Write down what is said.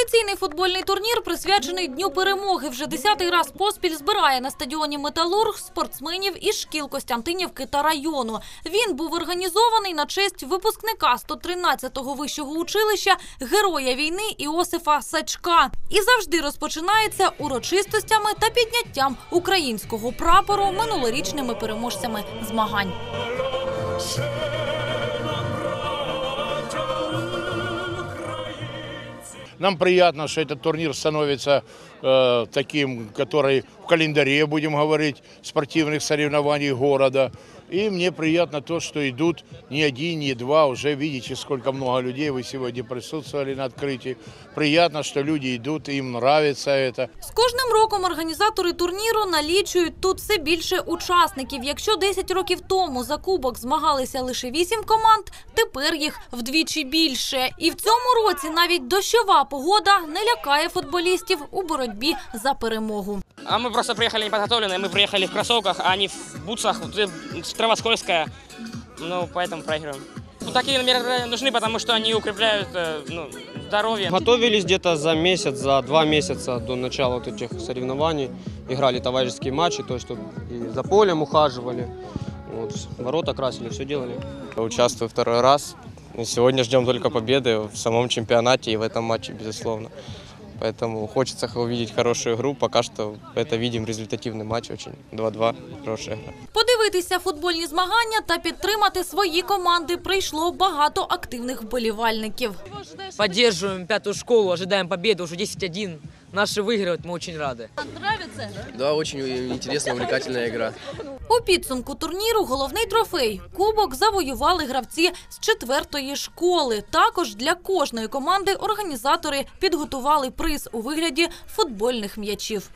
Традиційний футбольний турнір, присвячений Дню перемоги, вже десятий раз поспіль збирає на стадіоні Металург спортсменів із шкіл Костянтинівки та району. Він був організований на честь випускника 113-го вищого училища героя війни Іосифа Сачка і завжди розпочинається урочистостями та підняттям українського прапору минулорічними переможцями змагань. Нам приятно, что этот турнир становится э, таким, который в календаре, будем говорить, спортивных соревнований города. И мне приятно то, что идут не один, не два, уже видите, сколько много людей вы сегодня присутствовали на открытии. Приятно, что люди идут, им нравится это. З кожним роком організатори турніру налічують тут все більше учасників. Якщо 10 років тому за кубок змагалися лише 8 команд, тепер їх вдвічі більше. І в цьому році навіть дощова погода не лякає футболістів у боротьбі за перемогу. А мы просто приехали неподготовленные, мы приехали в кроссовках, а они в бутсах, трава скользкая, ну, поэтому проигрываем. Ну, такие мероприятия нужны, потому что они укрепляют э, ну, здоровье. Готовились где-то за месяц, за два месяца до начала вот этих соревнований. Играли товарищеские матчи, то есть и за полем ухаживали, вот, ворота красили, все делали. Участвую второй раз. Сегодня ждем только победы в самом чемпионате и в этом матче, безусловно. Поэтому хочется увидеть хорошую игру. Пока что это видим результативный матч, очень 2-2, хорошая игра. Подивитися футбольні змагання та підтримати свої команди прийшло багато активних вболівальників. Поддерживаем пятую школу, ожидаем победы, уже 10-1. Наши выигрывают, мы очень рады. Да, очень интересная, увлекательная игра. У підсумку турніру головний трофей кубок завоювали гравці з четвертої школи. Також для кожної команди організатори підготували приз у вигляді футбольних м'ячів.